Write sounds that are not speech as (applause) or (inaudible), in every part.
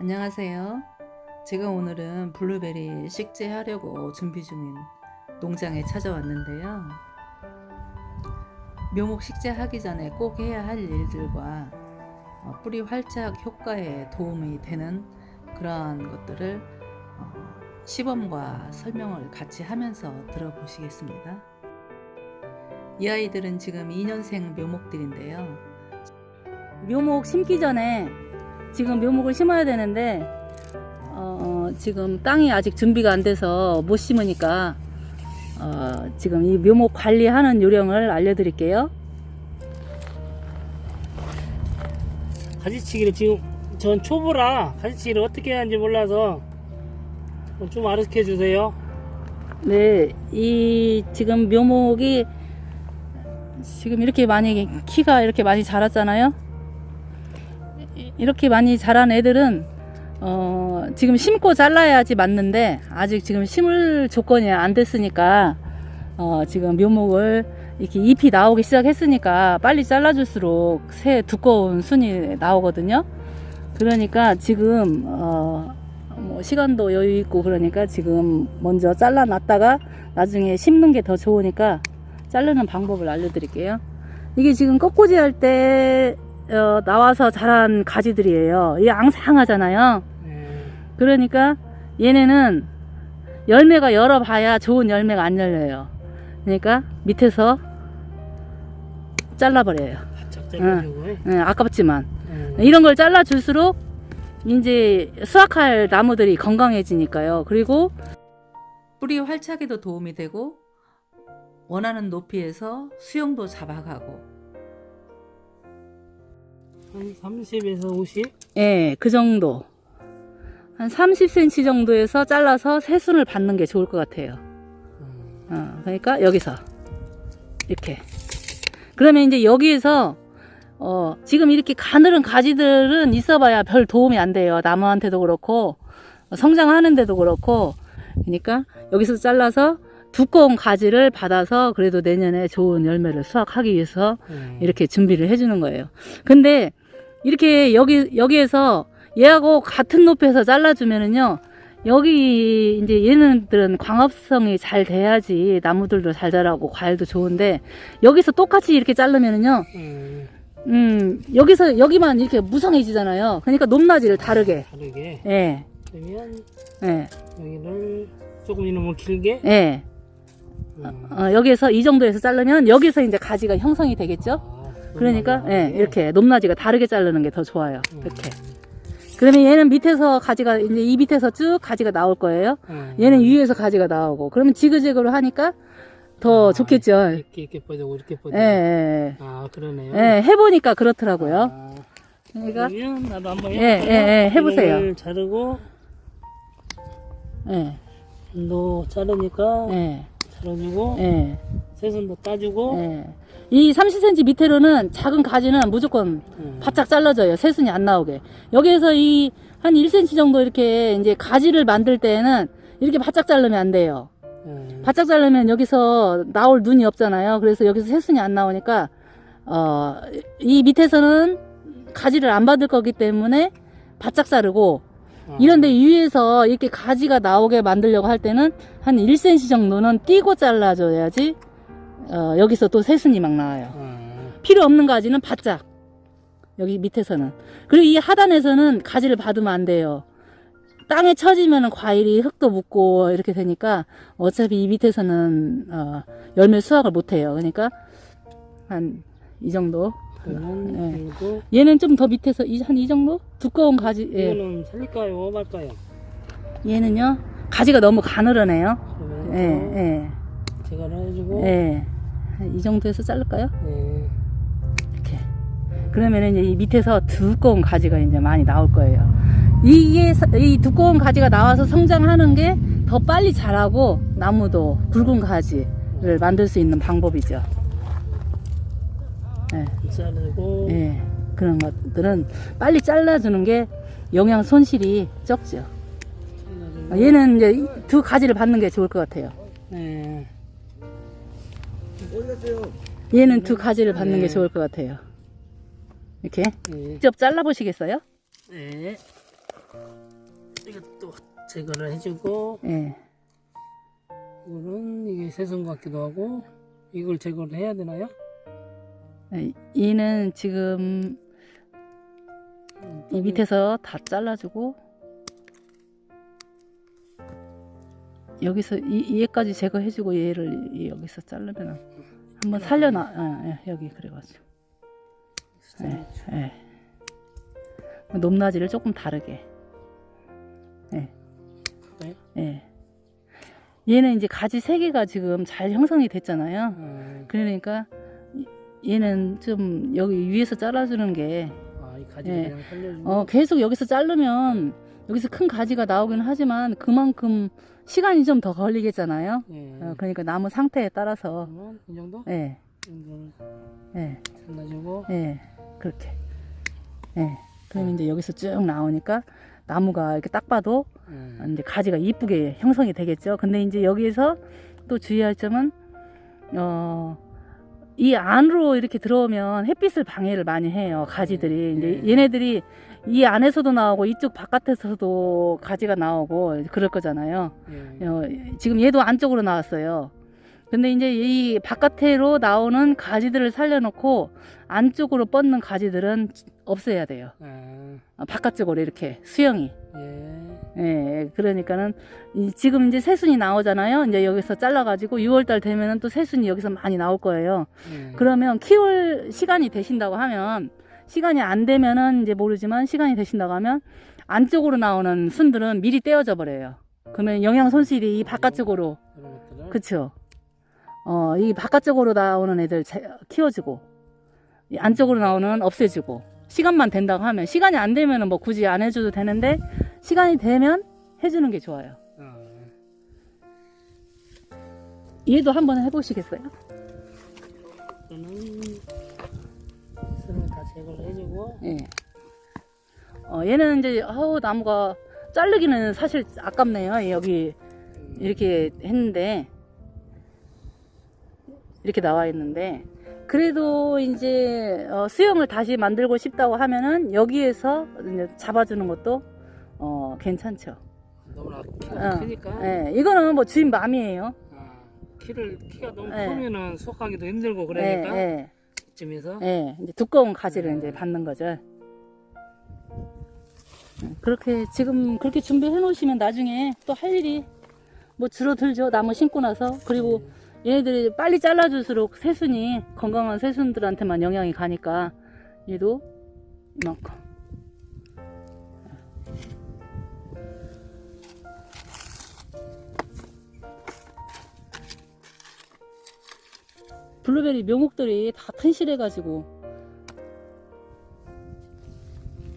안녕하세요. 제가 오늘은 블루베리 식재하려고 준비 중인 농장에 찾아왔는데요. 묘목 식재하기 전에 꼭 해야 할 일들과 어, 뿌리 활착 효과에 도움이 되는 그러한 것들을 어, 시범과 설명을 같이 하면서 들어보시겠습니다. 이 아이들은 지금 2년생 묘목들인데요. 묘목 심기 전에 지금 묘목을 심어야 되는데 어, 지금 땅이 아직 준비가 안 돼서 못 심으니까 어, 지금 이 묘목 관리하는 요령을 알려드릴게요. 가지치기를 지금 전 초보라 가지치기를 어떻게 하는지 몰라서 좀 가르쳐 주세요. 네, 이 지금 묘목이 지금 이렇게 많이 키가 이렇게 많이 자랐잖아요. 이- 이렇게 많이 자란 애들은 어, 지금 심고 잘라야지 맞는데 아직 지금 심을 조건이 안 됐으니까 어, 지금 묘목을 이렇게 잎이 나오기 시작했으니까 빨리 잘라줄수록 새 두꺼운 순이 나오거든요. 그러니까 지금 어, 뭐 시간도 여유 있고 그러니까 지금 먼저 잘라놨다가 나중에 심는 게 더 좋으니까 자르는 방법을 알려드릴게요. 이게 지금 꺾고지 할때 어, 나와서 자란 가지들이에요. 이게 앙상하잖아요. 네. 그러니까 얘네는 열매가 열어봐야 좋은 열매가 안 열려요. 그러니까 밑에서 잘라버려요. 잘라주고. 예, 아깝지만 네. 이런 걸 잘라줄수록 이제 수확할 나무들이 건강해지니까요. 그리고 뿌리 활착에도 도움이 되고 원하는 높이에서 수영도 잡아가고 한 30에서 50. 예, 그 정도. 한 30cm 정도에서 잘라서 새순을 받는 게 좋을 것 같아요. 음, 어, 그러니까 여기서 이렇게. 그러면 이제 여기에서 어, 지금 이렇게 가늘은 가지들은 있어봐야 별 도움이 안 돼요. 나무한테도 그렇고 어, 성장하는데도 그렇고. 그러니까 여기서 잘라서 두꺼운 가지를 받아서 그래도 내년에 좋은 열매를 수확하기 위해서 네. 이렇게 준비를 해주는 거예요. 근데 이렇게 여기 여기에서 얘하고 같은 높이에서 잘라주면은요. 여기 이제 얘네들은 광합성이 잘 돼야지 나무들도 잘 자라고 과일도 좋은데 여기서 똑같이 이렇게 자르면은요. 음, 음 여기서 여기만 이렇게 무성해지잖아요. 그러니까 높낮이를 다르게. 다르게. 예, 그러면 예, 여기를 조금 이놈을 길게. 예. 음. 어, 여기에서 이 정도에서 자르면 여기서 이제 가지가 형성이 되겠죠. 아, 그러니까 그런 예. 이렇게 높낮이가 다르게 자르는 게 더 좋아요. 음. 이렇게. 그러면 얘는 밑에서 가지가 이제 이 밑에서 쭉 가지가 나올 거예요. 음. 얘는 위에서 가지가 나오고 그러면 지그재그로 하니까 더 아, 좋겠죠. 예, 이렇게 이렇게 뻗고 이렇게 뻗고. 예, 예. 아 그러네요. 예, 해보니까 그렇더라고요. 아, 그러니까 그러면 나도 한번 예, 예, 예, 해보세요. 이걸 자르고 예, 너 자르니까 예, 자르고 예, 새순도 따주고 예. 이 30cm 밑으로는 작은 가지는 무조건 음. 바짝 잘라줘요. 새순이 안 나오게. 여기에서 이 한 1cm 정도 이렇게 이제 가지를 만들 때에는 이렇게 바짝 자르면 안 돼요. 음. 바짝 자르면 여기서 나올 눈이 없잖아요. 그래서 여기서 새순이 안 나오니까 어, 이 밑에서는 가지를 안 받을 거기 때문에 바짝 자르고 아. 이런데 위에서 이렇게 가지가 나오게 만들려고 할 때는 한 1cm 정도는 띄고 잘라줘야지 어, 여기서 또 새순이 막 나와요. 아, 필요 없는 가지는 바짝 여기 밑에서는 그리고 이 하단에서는 가지를 받으면 안 돼요. 땅에 쳐지면 과일이 흙도 묻고 이렇게 되니까 어차피 이 밑에서는 어, 열매 수확을 못 해요. 그러니까 한 이 정도. 네. 얘는 좀 더 밑에서 한 이 정도 두꺼운 가지. 예. 이거는 살릴까요 말까요? 얘는요 가지가 너무 가늘어네요. 예, 또 예, 제가 해주고 예. 한이 정도에서 자를까요? 예. 이렇게. 그러면은 이제 이 밑에서 두꺼운 가지가 이제 많이 나올 거예요. 이게 서- 이 두꺼운 가지가 나와서 성장하는 게 더 빨리 자라고 나무도 굵은 가지를 만들 수 있는 방법이죠. 예, 자르고 예. 그런 것들은 빨리 잘라주는 게 영양 손실이 적죠. 얘는 이제 이두 가지를 받는 게 좋을 것 같아요. 네. 얘는 두 가지를 받는 네. 게 좋을 것 같아요. 이렇게 네. 직접 잘라 보시겠어요? 네. 제거를 해주고 예. 이거는 이게 새순 같기도 하고 이걸 제거를 해야 되나요? 예, 얘는 지금 음, 이 밑에서 다 잘라주고 여기서 이 얘까지 제거해주고 얘를 이- 여기서 자르면 한번 살려놔 예, 예, 여기 그래가지고 예, 예. 높낮이를 조금 다르게 예, 그래요? 예. 얘는 이제 가지 세 개가 지금 잘 형성이 됐잖아요 음, 그러니까 이- 얘는 좀 여기 위에서 잘라주는 게 아, 이 가지를 예. 그냥 살려주고 어, 계속 여기서 자르면 여기서 큰 가지가 나오긴 하지만 그만큼 시간이 좀 더 걸리겠잖아요. 예. 어, 그러니까 나무 상태에 따라서 그러면 이 정도? 예, 이걸 예, 잘라주고 예, 그렇게. 예. 그러면 이제 여기서 쭉 나오니까 나무가 이렇게 딱 봐도 음, 이제 가지가 이쁘게 형성이 되겠죠. 근데 이제 여기에서 또 주의할 점은 어, 이 안으로 이렇게 들어오면 햇빛을 방해를 많이 해요. 가지들이 이제 네. 얘네들이 이 안에서도 나오고 이쪽 바깥에서도 가지가 나오고 그럴 거잖아요. 예. 어, 지금 얘도 안쪽으로 나왔어요. 근데 이제 이 바깥으로 나오는 가지들을 살려놓고 안쪽으로 뻗는 가지들은 없애야 돼요. 아, 아, 바깥쪽으로 이렇게 수영이. 예. 예, 그러니까는 이- 지금 이제 새순이 나오잖아요. 이제 여기서 잘라가지고 6월달 되면은 또 새순이 여기서 많이 나올 거예요. 예. 그러면 키울 시간이 되신다고 하면 시간이 안 되면은 이제 모르지만 시간이 되신다고 하면 안쪽으로 나오는 순들은 미리 떼어져 버려요. 그러면 영양 손실이 이 바깥쪽으로 그쵸? 어, 이 바깥쪽으로 나오는 애들 제- 키워주고 이 안쪽으로 나오는 없애주고 시간만 된다고 하면 시간이 안 되면은 뭐 굳이 안 해줘도 되는데 시간이 되면 해주는 게 좋아요. 아, 얘도 한번 해보시겠어요? 다 제거를 해주고 예. 어, 얘는 이제 아우 나무가 자르기는 사실 아깝네요. 여기 음, 이렇게 했는데 이렇게 나와 있는데 그래도 이제 어, 수영을 다시 만들고 싶다고 하면은 여기에서 이제 잡아주는 것도 어, 괜찮죠. 너무나 키가 어, 크니까 예, 이거는 뭐 주인 마음이에요. 아, 키를 키가 너무 예. 크면은 수확하기도 힘들고 그러니까 예, 예, 이쯤에서 예. 이제 두꺼운 가지를 음. 이제 받는 거죠. 음, 그렇게 지금 그렇게 준비해 놓으시면 나중에 또 할 일이 뭐 줄어들죠. 나무 심고 나서 그리고 얘네들이 빨리 잘라줄수록 새순이 건강한 새순들한테만 영향이 가니까 얘도 이만큼 블루베리 묘목들이 다 튼실해가지고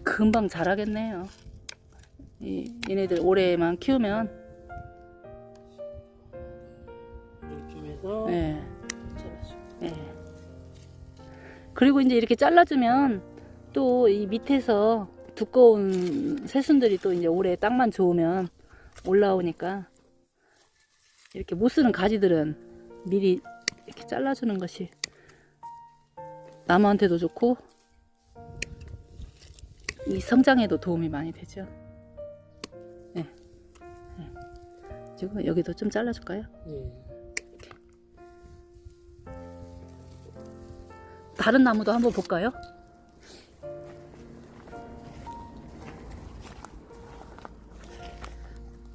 금방 자라겠네요. 이, 얘네들 올해만 키우면 이쯤에서 예. 예. 그리고 이제 이렇게 잘라주면 또 이 밑에서 두꺼운 새순들이 또 이제 올해 땅만 좋으면 올라오니까 이렇게 못 쓰는 가지들은 미리 이렇게 잘라주는 것이 나무한테도 좋고 이 성장에도 도움이 많이 되죠. 예. 예. 지금 여기도 좀 잘라줄까요? 예. 다른 나무도 한번 볼까요?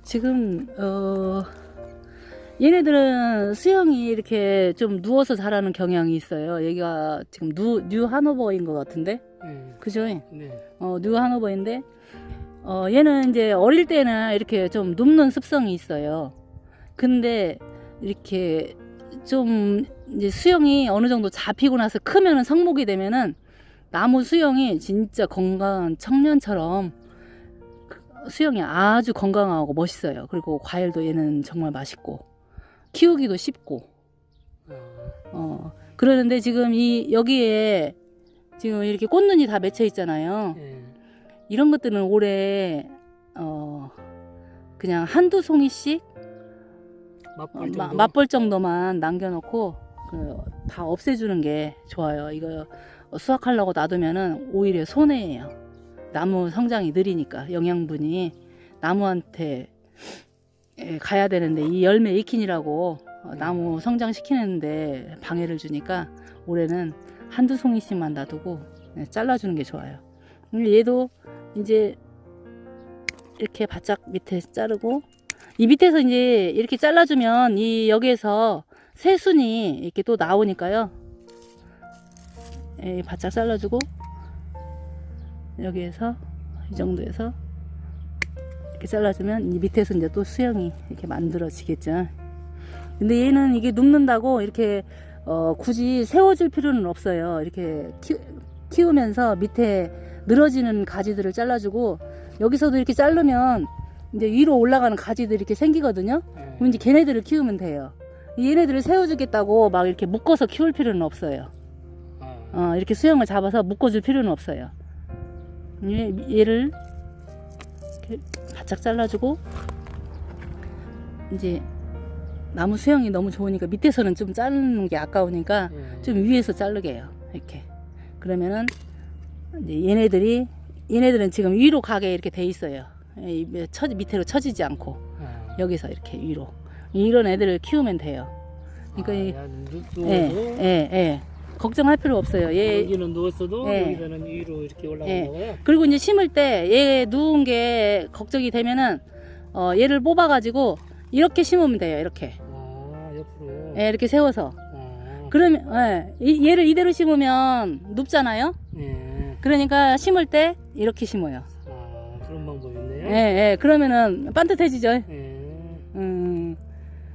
지금 어 얘네들은 수영이 이렇게 좀 누워서 자라는 경향이 있어요. 여기가 지금 누, 뉴 하노버인 것 같은데, 예. 그죠? 네. 어, 뉴 하노버인데, 어, 얘는 이제 어릴 때는 이렇게 좀 눕는 습성이 있어요. 근데 이렇게 좀 이제 수영이 어느 정도 잡히고 나서 크면은 성목이 되면은 나무 수영이 진짜 건강한 청년처럼 그 수영이 아주 건강하고 멋있어요. 그리고 과일도 얘는 정말 맛있고 키우기도 쉽고 아, 어 그러는데 지금 이 여기에 지금 이렇게 꽃눈이 다 맺혀 있잖아요. 예. 이런 것들은 올해 어 그냥 한두 송이씩 맛볼 어, 정도. 마- 맛볼 정도만 남겨놓고 그, 다 없애주는 게 좋아요. 이거 수확하려고 놔두면은 오히려 손해예요. 나무 성장이 느리니까 영양분이 나무한테 예, 가야 되는데 이 열매 익힌이라고 어, 나무 성장시키는데 방해를 주니까 올해는 한두 송이씩만 놔두고 예, 잘라주는 게 좋아요. 음, 얘도 이제 이렇게 바짝 밑에 자르고 이 밑에서 이제 이렇게 잘라주면 이 여기에서 새순이 이렇게 또 나오니까요. 예, 바짝 잘라주고 여기에서 이 정도에서 이렇게 잘라주면 이 밑에서 이제 또 수영이 이렇게 만들어지겠죠. 근데 얘는 이게 눕는다고 이렇게 어, 굳이 세워줄 필요는 없어요. 이렇게 키, 키우면서 밑에 늘어지는 가지들을 잘라주고 여기서도 이렇게 자르면 이제 위로 올라가는 가지들이 이렇게 생기거든요. 예. 그럼 이제 걔네들을 키우면 돼요. 얘네들을 세워주겠다고 막 이렇게 묶어서 키울 필요는 없어요. 아, 어, 이렇게 수영을 잡아서 묶어줄 필요는 없어요. 얘, 얘를 이렇게 바짝 잘라주고 이제 나무 수영이 너무 좋으니까 밑에서는 좀 자르는 게 아까우니까 예. 좀 위에서 자르게 해요. 이렇게 그러면은 얘네들이 얘네들은 지금 위로 가게 이렇게 돼 있어요. 이 처, 밑으로 처지지 않고 아. 여기서 이렇게 위로 이런 애들을 키우면 돼요. 그러니까 이- 아, 예, 예, 예. 걱정할 필요 없어요. 얘 여기는 누웠어도 예. 여기서는 위로 이렇게 예. 올라간다고요? 그리고 이제 심을 때 얘 누운 게 걱정이 되면은 어, 얘를 뽑아가지고 이렇게 심으면 돼요. 이렇게 아 옆으로. 예, 이렇게 세워서 아, 그러면 예, 이- 얘를 이대로 심으면 눕잖아요. 예. 그러니까 심을 때 이렇게 심어요. 아 그런 방법이. 예, 예. 그러면은 반듯해지죠. 예. 음,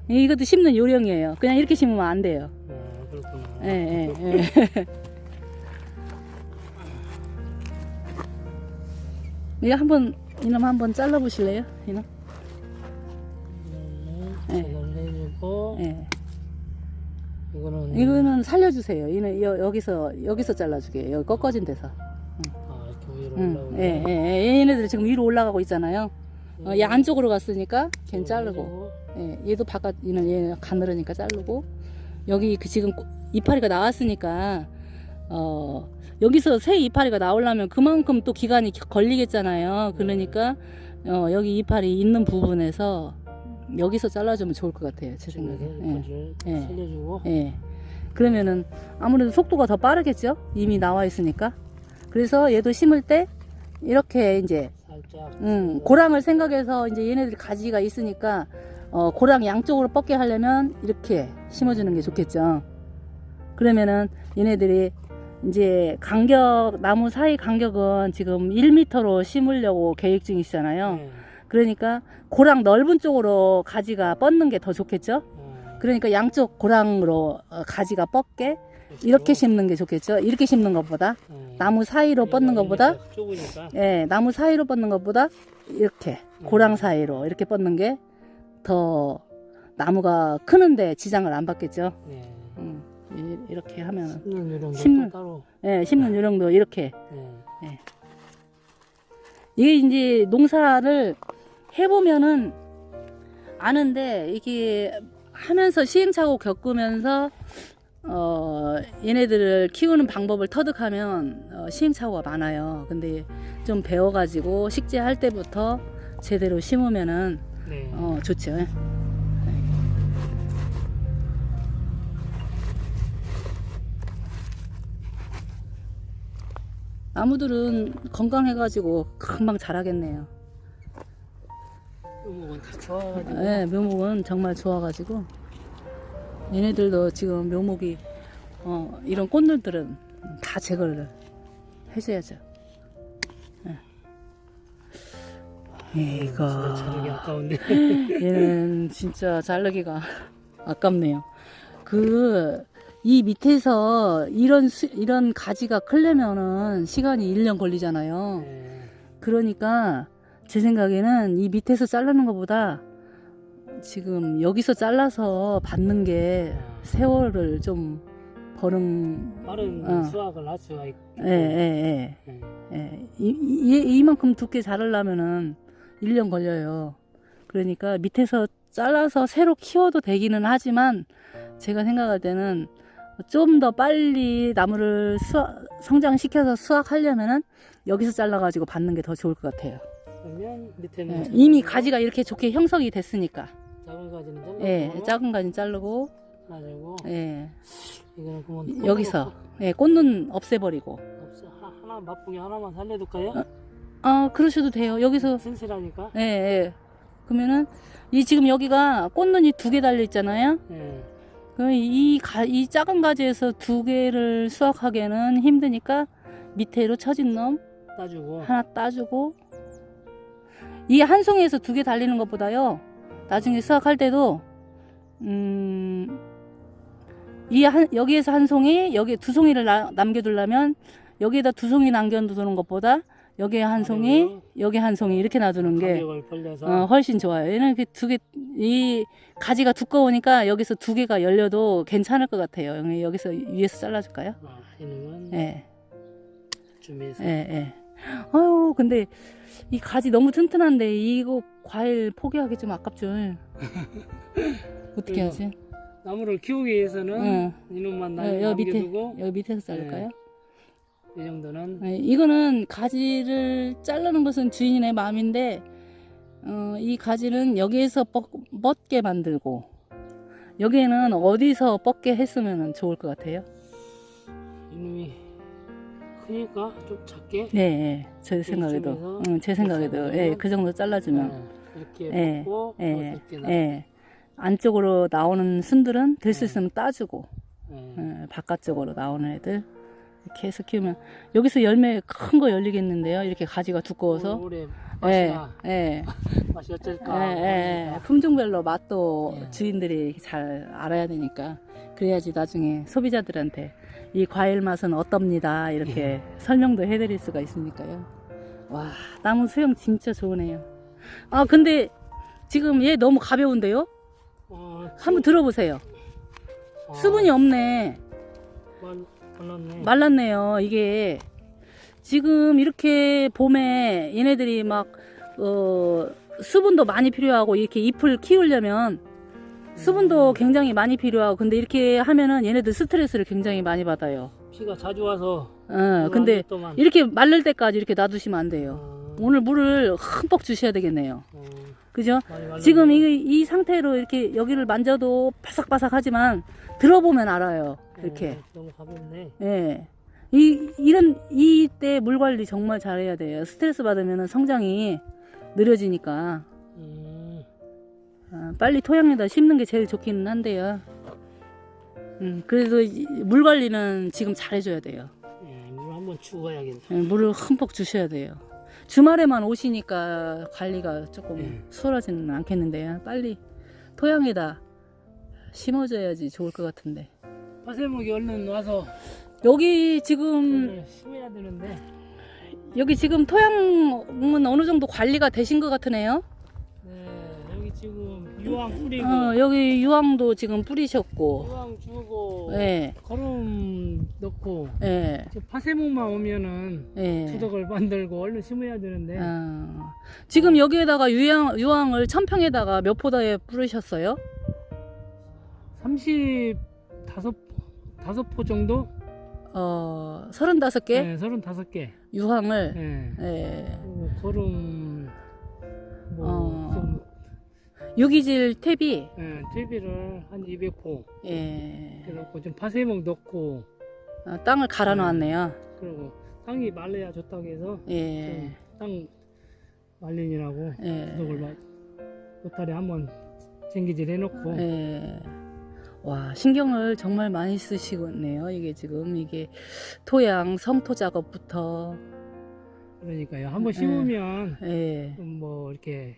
이것도 심는 요령이에요. 그냥 이렇게 심으면 안 돼요. 아 그렇구나. 예, 예, 예. (laughs) 이거 한번 이놈 한번 잘라 보실래요? 이놈. 음, 예. 예. 이거는 이거는 살려 주세요. 이는 여, 여기서 여기서 잘라 주게. 여기 꺾어진 데서. 위로. 올라오고. 예, 예, 예. 얘네들 지금 위로 올라가고 있잖아요. 어, 얘 안쪽으로 갔으니까 걘 자르고. 예, 얘도 바깥 얘는 얘 가늘으니까 자르고. 여기 그 지금 꼬- 이파리가 나왔으니까 어 여기서 새 이파리가 나오려면 그만큼 또 기간이 기- 걸리겠잖아요. 그러니까 어 여기 이파리 있는 부분에서 여기서 잘라주면 좋을 것 같아요. 제 생각에. 예. 예. 예. 살려주고. 예. 그러면은 아무래도 속도가 더 빠르겠죠? 이미 나와 있으니까. 그래서 얘도 심을 때 이렇게 이제. 음, 고랑을 생각해서 이제 얘네들이 가지가 있으니까 어, 고랑 양쪽으로 뻗게 하려면 이렇게 심어주는 게 좋겠죠. 그러면은 얘네들이 이제 간격 나무 사이 간격은 지금 1m로 심으려고 계획 중이시잖아요. 예. 그러니까 고랑 넓은 쪽으로 가지가 뻗는 게 더 좋겠죠. 아, 그러니까 양쪽 고랑으로 어, 가지가 뻗게. 이렇게 심는 게 좋겠죠. 이렇게 심는 것보다 예. 나무 사이로 뻗는 것보다 좁으니까. 예, 나무 사이로 뻗는 것보다 이렇게 고랑 사이로 이렇게 뻗는 게 더 나무가 크는데 지장을 안 받겠죠. 예. 음, 이- 이렇게 하면 심는 요령도 심는- 또 따로. 예, 심는 요령도 이렇게 예. 이게 이제 농사를 해보면은 아는데 이게 하면서 시행착오 겪으면서 어 얘네들을 키우는 방법을 터득하면 어, 시행착오가 많아요. 근데 좀 배워가지고 식재할 때부터 제대로 심으면은 네. 어 좋죠. 나무들은 건강해가지고 금방 자라겠네요. 요목은 다 좋아가지고. 네, 묘목은 정말 좋아가지고 얘네들도 지금 묘목이 어, 이런 꽃들들은 다 제거를 해줘야죠. 네. 이거 자르기 아까운데. (laughs) 얘는 진짜 자르기가 아깝네요. 그 이 밑에서 이런 수, 이런 가지가 크려면은 시간이 1년 걸리잖아요. 예. 그러니까 제 생각에는 이 밑에서 자르는 것보다 지금 여기서 잘라서 받는 게 세월을 좀 버는 빠른 어. 수확을 할 수가 있고. 예, 예, 예. 예. 예. 이, 이, 이 만큼 두께 자르려면은 1년 걸려요. 그러니까 밑에서 잘라서 새로 키워도 되기는 하지만 제가 생각할 때는 좀 더 빨리 나무를 수확, 성장시켜서 수확하려면은 여기서 잘라가지고 받는 게 더 좋을 것 같아요. 그러면 밑에는 예, 이미 가지가 이렇게 좋게 형성이 됐으니까. 작은 가지는 잘라. 예, 작은 가지 자르고, 가지고 예, 이거는 그러면 여기서 예, 꽃눈 없애버리고. 없어. 하- 하나 맛보기 하나만 살려둘까요? 어, 그러셔도 돼요. 여기서 센스라니까. 예, 예. 그러면은 이 지금 여기가 꽃눈이 두 개 달려 있잖아요. 예. 그럼 이, 가, 이 작은 가지에서 두 개를 수확하기에는 힘드니까 밑에로 처진 놈 따주고. 하나 따주고 이 한 송이에서 두 개 달리는 것보다요 나중에 수확할 때도 음, 이 한, 여기에서 한 송이 여기 두 송이를 나- 남겨두려면 여기에다 두 송이 남겨두는 것보다 여기에 한 송이 여기 한 송이 이렇게 놔두는 게. 어, 훨씬 좋아요. 얘는 그두 개, 이 가지가 두꺼우니까 여기서 두 개가 열려도 괜찮을 것 같아요. 여기- 여기서 위에서 잘라줄까요? 아, 이놈은 예, 준비해서. 예, 예. 아유, 근데 이 가지 너무 튼튼한데 이거 과일 포기하기 좀 아깝죠. (laughs) 어떻게 그래요. 하지? 나무를 키우기 위해서는 응. 이놈만 남- 여, 여 밑에, 남겨두고 여기 밑에서 자를까요? 이 정도는 예, 이거는 가지를 자르는 것은 주인의 마음인데, 어, 이 가지는 여기에서 뻗, 뻗게 만들고, 여기에는 어디서 뻗게 했으면 좋을 것 같아요? 이놈이 크니까 좀 작게 네, 예, 제 생각에도, 응, 제 생각에도, 이렇게 예, 그 정도 잘라주면, 예, 이렇게 예, 먹고 예, 놔. 예, 안쪽으로 나오는 순들은 될수 네. 있으면 따주고, 예. 예, 바깥쪽으로 나오는 애들 이렇게 해서 키우면 여기서 열매 큰 거 열리겠는데요. 이렇게 가지가 두꺼워서. 올해 예, 맛이나 예, (laughs) 맛이 예, 어쩔까 예, 예. 모르니까. 품종별로 맛도 예. 주인들이 잘 알아야 되니까 그래야지 나중에 소비자들한테 이 과일 맛은 어떻습니다 이렇게 예. 설명도 해드릴 수가 있으니까요. 와 나무 수영 진짜 좋으네요. 아 근데 지금 얘 너무 가벼운데요? 어, 한번 들어보세요. 아, 수분이 없네. 말, 말랐네 말 랐네 요. 이게 지금 이렇게 봄에 얘네들이 막 어, 수분도 많이 필요하고 이렇게 잎을 키우려면 수분도 굉장히 많이 필요하고 근데 이렇게 하면은 얘네들 스트레스를 굉장히 많이 받아요. 비가 자주 와서 어, 근데 동안 이렇게 마를 때까지 이렇게 놔두시면 안 돼요. 어, 오늘 물을 흠뻑 주셔야 되겠네요. 어, 그죠? 지금 이, 이 상태로 이렇게 여기를 만져도 바삭바삭하지만 들어보면 알아요. 이렇게. 어, 너무 가볍네 예. 이, 이런, 이때 물 관리 정말 잘해야 돼요. 스트레스 받으면 성장이 느려지니까. 음, 아, 빨리 토양에다 심는 게 제일 좋기는 한데요. 음, 그래도 이- 물 관리는 지금 잘 해줘야 돼요. 예, 물 한번 주워야겠네 예, 물을 흠뻑 주셔야 돼요. 주말에만 오시니까 관리가 조금 예. 수월하지는 않겠는데요. 빨리 토양에다 심어줘야지 좋을 것 같은데. 파세목이 얼른 와서 여기 지금 오늘 심어야 되는데 여기 지금 토양은 어느 정도 관리가 되신 것 같으네요. 네, 여기 지금 유황 뿌리고 어, 여기 유황도 지금 뿌리셨고, 유황 주고 예, 거름 넣고 예, 저 파세목만 오면은 예. 투덕을 만들고 얼른 심어야 되는데 어, 지금 여기에다가 유황, 유황을 천평에다가 몇 포다에 뿌리셨어요? 35 다섯 포 정도? 어, 35개 네, 35개. 유황을, 네. 예, 그리고 거름 뭐 어. 좀 유기질 탭이, 네, TV를 한 200포 예, 그래갖고 좀 파세목 넣고 어, 땅을 갈아 놓았네요. 그리고 땅이 말라야 좋다고 해서 예, 땅 말린이라고 예, 투덕을 막 보따리 한번 쟁기질 해놓고 예. 와, 신경을 정말 많이 쓰시네요. 이게 지금, 이게 토양, 성토 작업부터, 그러니까요. 한번 네. 심으면 예, 좀뭐 이렇게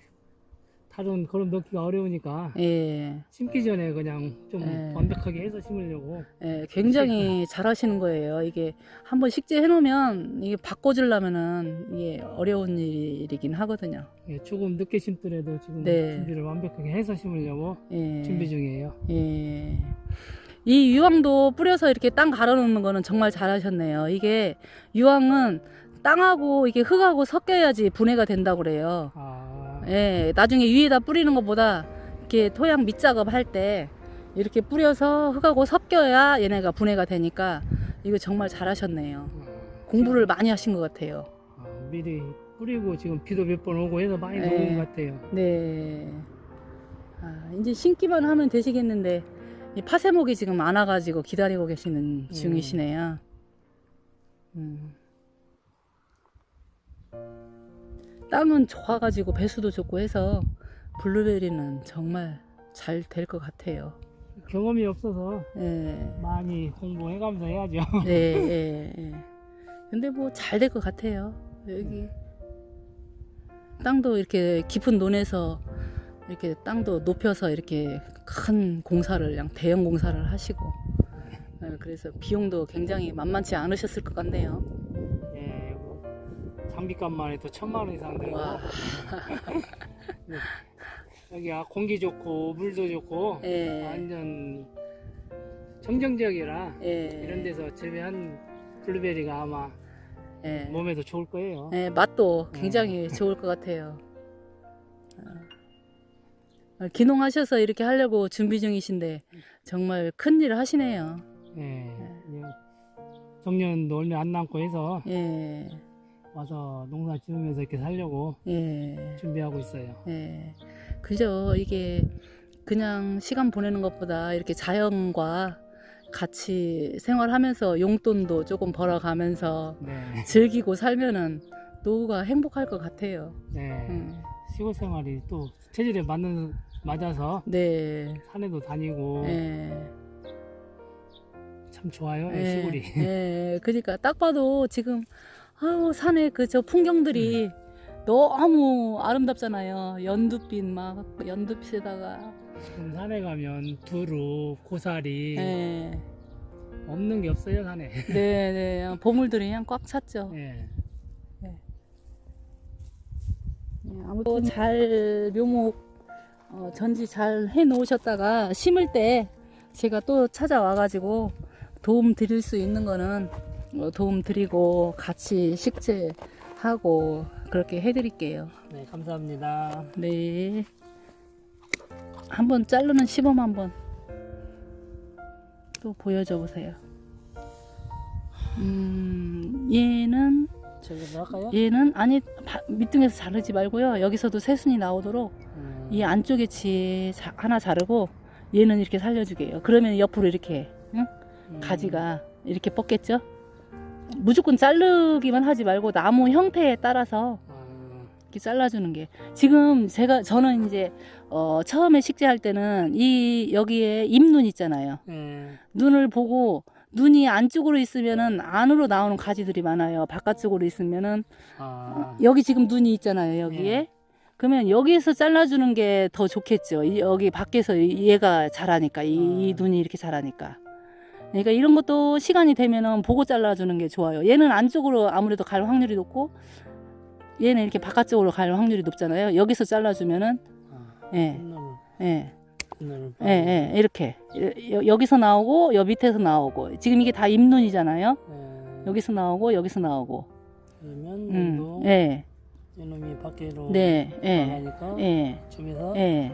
다른 거름 넣기가 어려우니까 예. 심기 전에 그냥 좀 네. 완벽하게 해서 심으려고 예, 굉장히 잘 하시는 거예요. 이게 한번 식재해 놓으면 이게 바꿔주려면은 이게 어려운 일이긴 하거든요. 예, 조금 늦게 심더라도 지금 네. 준비를 완벽하게 해서 심으려고 예. 준비 중이에요. 예. 이 유황도 뿌려서 이렇게 땅 갈아 놓는 거는 정말 잘하셨네요. 이게 유황은 땅하고 이게 흙하고 섞여야지 분해가 된다고 그래요. 아, 예, 나중에 위에다 뿌리는 것보다 이렇게 토양 밑작업 할 때 이렇게 뿌려서 흙하고 섞여야 얘네가 분해가 되니까 이거 정말 잘하셨네요. 아, 공부를 많이 하신 것 같아요. 아, 미리 뿌리고 지금 비도 몇 번 오고 해서 많이 네. 녹은 것 같아요. 네. 아, 이제 심기만 하면 되시겠는데 이 파세목이 지금 안 와가지고 기다리고 계시는 중이시네요. 음. 땅은 좋아가지고 배수도 좋고 해서 블루베리는 정말 잘 될 것 같아요. 경험이 없어서 예. 많이 공부해가면서 해야죠. 네, 예, (laughs) 예. 근데 뭐 잘 될 것 같아요. 여기 땅도 이렇게 깊은 논에서 이렇게 땅도 높여서 이렇게 큰 공사를 그냥 대형 공사를 하시고 예, 그래서 비용도 굉장히 만만치 않으셨을 것 같네요. 예, 장비값만 해도 천만 원 이상 들고 와, (laughs) 여기 아, 공기 좋고 물도 좋고 예, 완전 정정지역이라 예, 이런 데서 재배한 블루베리가 아마 예. 몸에도 좋을 거예요. 예, 맛도 굉장히 (laughs) 좋을 것 같아요. 어, 기농하셔서 이렇게 하려고 준비 중이신데 정말 큰 일을 하시네요. 예, 예. 정년도 얼마 안 남고 해서 예, 와서 농사 지으면서 이렇게 살려고 예, 준비하고 있어요. 예. 그죠. 이게 그냥 시간 보내는 것보다 이렇게 자연과 같이 생활하면서 용돈도 조금 벌어가면서 네, 즐기고 살면은 노후가 행복할 것 같아요. 네. 음. 시골 생활이 또 체질에 맞는 맞아서 네. 산에도 다니고 예. 참 좋아요 이 예, 시골이. 예, 그러니까 딱 봐도 지금 아우 산에 그저 풍경들이 너무 아름답잖아요. 연두빛 막 연두빛에다가 지금 산에 가면 두루, 고사리 예. 없는 게 없어요 산에. (laughs) 네, 네. 보물들이 그냥 꽉 찼죠. 예. 예, 아무튼 잘 묘목 어, 전지 잘 해 놓으셨다가 심을 때 제가 또 찾아와가지고 도움 드릴 수 있는 거는 어, 도움 드리고 같이 식재하고 그렇게 해드릴게요. 네 감사합니다. 네. 한번 자르는 시범 한번 또 보여줘 보세요. 음, 얘는 저기서 할까요? 얘는 아니 바- 밑둥에서 자르지 말고요. 여기서도 새순이 나오도록 음, 이 안쪽에 치 자- 하나 자르고 얘는 이렇게 살려주게요. 그러면 옆으로 이렇게 응? 음, 가지가 이렇게 뻗겠죠? 무조건 자르기만 하지 말고 나무 형태에 따라서 아, 이렇게 잘라주는 게 지금 제가 저는 이제 어, 처음에 식재할 때는 이 여기에 잎눈 있잖아요. 예. 눈을 보고 눈이 안쪽으로 있으면은 안으로 나오는 가지들이 많아요. 바깥쪽으로 있으면은 아, 여기 지금 눈이 있잖아요. 여기에. 네. 그러면 여기에서 잘라주는 게 더 좋겠죠. 이- 여기 밖에서 얘가 자라니까 이, 이 아. 눈이 이렇게 자라니까. 그러니까 이런 것도 시간이 되면은 보고 잘라주는 게 좋아요. 얘는 안쪽으로 아무래도 갈 확률이 높고 얘는 이렇게 바깥쪽으로 갈 확률이 높잖아요. 여기서 잘라주면은. 아, 예, 콧노를, 예, 콧노를 예, 예, 이렇게. 여, 여기서 나오고 여 밑에서 나오고. 지금 이게 다 잎눈이잖아요. 예. 여기서 나오고 여기서 나오고. 그러면 음, 예, 이놈이 밖으로 네, 예, 나가니까 예, 예.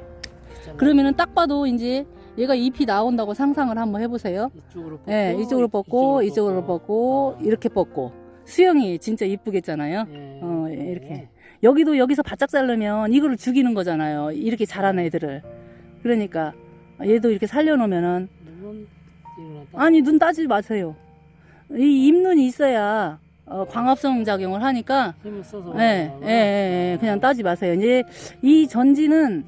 그러면은 딱 봐도 이제 얘가 잎이 나온다고 상상을 한번 해보세요. 이쪽으로 뻗고 예, 이쪽으로 뻗고, 이쪽으로 뻗고, 아. 이렇게 뻗고. 수영이 진짜 이쁘겠잖아요. 예. 어, 예, 이렇게. 여기도 여기서 바짝 자르면 이거를 죽이는 거잖아요. 이렇게 자란 애들을. 그러니까 얘도 이렇게 살려놓으면은. 아니 눈 따지 마세요. 이 잎눈이 있어야 어, 광합성 작용을 하니까 힘을 써서 예, 예, 예, 예, 그냥 따지 마세요. 이제 이 전지는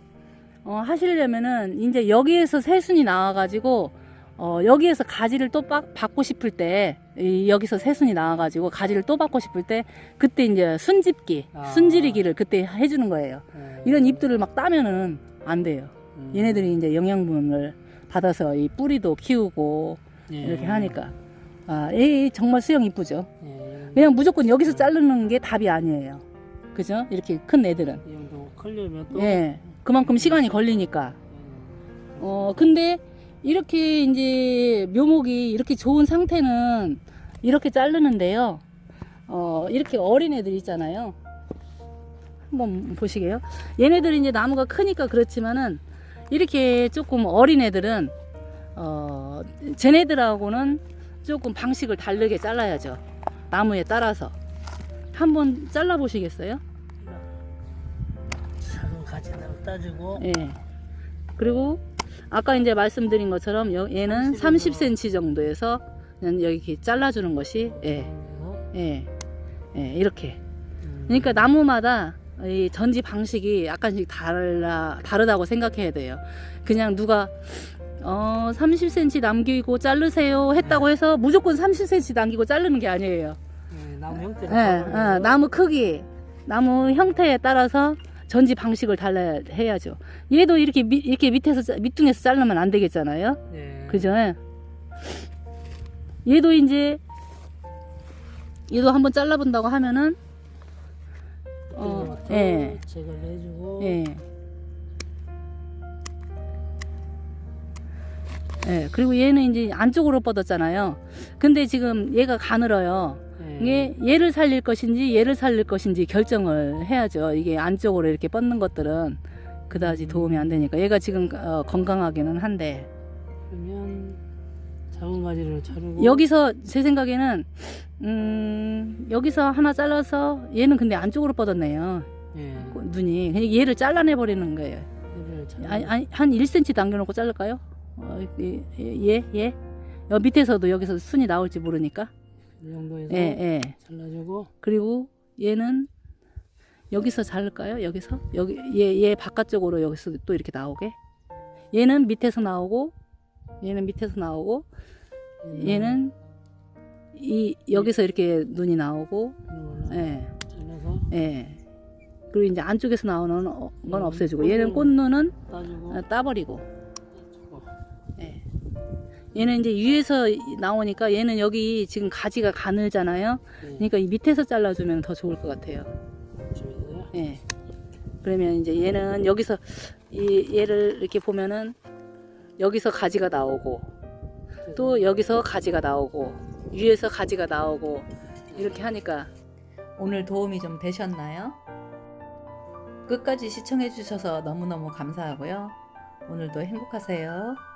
어, 하시려면은 이제 여기에서 새순이 나와가지고 어, 여기에서 가지를 또 빡, 받고 싶을 때 이, 여기서 새순이 나와가지고 가지를 또 받고 싶을 때 그때 이제 순집기, 아. 순지리기를 그때 해주는 거예요. 예. 이런 잎들을 막 따면은 안 돼요. 음. 얘네들이 이제 영양분을 받아서 이 뿌리도 키우고 예. 이렇게 하니까 아, 얘 정말 수영 이쁘죠. 예. 그냥 무조건 여기서 자르는 게 답이 아니에요. 그죠? 이렇게 큰 애들은. 이 정도 걸려면 또 예. 그만큼 시간이 걸리니까. 어, 근데 이렇게 이제 묘목이 이렇게 좋은 상태는 이렇게 자르는데요. 어, 이렇게 어린 애들 있잖아요. 한번 보시게요. 얘네들이 이제 나무가 크니까 그렇지만은 이렇게 조금 어린 애들은 어, 쟤네들하고는 조금 방식을 다르게 잘라야죠. 나무에 따라서. 한번 잘라 보시겠어요? 가지대로 따주고 예. 그리고 아까 이제 말씀드린 것처럼 여- 얘는 30cm 정도에서 그냥 여기 이렇게 잘라주는 것이 예, 그리고, 예, 예, 이렇게. 음, 그러니까 나무마다 이 전지 방식이 약간씩 달라 다르다고 생각해야 돼요. 그냥 누가 어 30cm 남기고 자르세요 했다고 해서 무조건 30cm 남기고 자르는 게 아니에요. 예, 나무 형태를 예, 어, 나무 크기, 나무 형태에 따라서 전지 방식을 달라 해야죠. 얘도 이렇게 미, 이렇게 밑에서 자- 밑둥에서 자르면 안 되겠잖아요. 예. 그죠? 얘도 이제 얘도 한번 잘라본다고 하면은 어, 이것도 예. 제거를 해주고 예. 예, 그리고 얘는 이제 안쪽으로 뻗었잖아요. 근데 지금 얘가 가늘어요. 예. 이게 얘를 살릴 것인지 얘를 살릴 것인지 결정을 해야죠. 이게 안쪽으로 이렇게 뻗는 것들은 그다지 도움이 안 되니까 얘가 지금 어, 건강하기는 한데 그러면 가지를 자르고 여기서 제 생각에는 음, 여기서 하나 잘라서 얘는 근데 안쪽으로 뻗었네요. 예. 눈이 그냥 얘를 잘라내 버리는 거예요. 얘를 자르고 아니, 아니, 한 1cm 남겨놓고 자를까요? 어, 예, 예, 예. 여기 밑에서도 여기서 순이 나올지 모르니까. 이 정도에서 예, 예. 잘라주고 그리고 얘는 여기서 자를까요? 여기서 여기 얘, 얘 바깥쪽으로 여기서 또 이렇게 나오게. 얘는 밑에서 나오고 얘는 밑에서 나오고 얘는 이 여기서 이렇게 눈이 나오고 예, 잘라서 예. 그리고 이제 안쪽에서 나오는 어- 건 음, 없애주고 얘는 꽃눈. 꽃눈은 따주고 어, 따버리고. 얘는 이제 위에서 나오니까 얘는 여기 지금 가지가 가늘잖아요. 예. 그러니까 이 밑에서 잘라주면 더 좋을 것 같아요. 예. 그러면 이제 얘는 여기서 이 얘를 이렇게 보면은 여기서 가지가 나오고 또 여기서 가지가 나오고 위에서 가지가 나오고 이렇게 하니까 오늘 도움이 좀 되셨나요? 끝까지 시청해 주셔서 너무너무 감사하고요. 오늘도 행복하세요.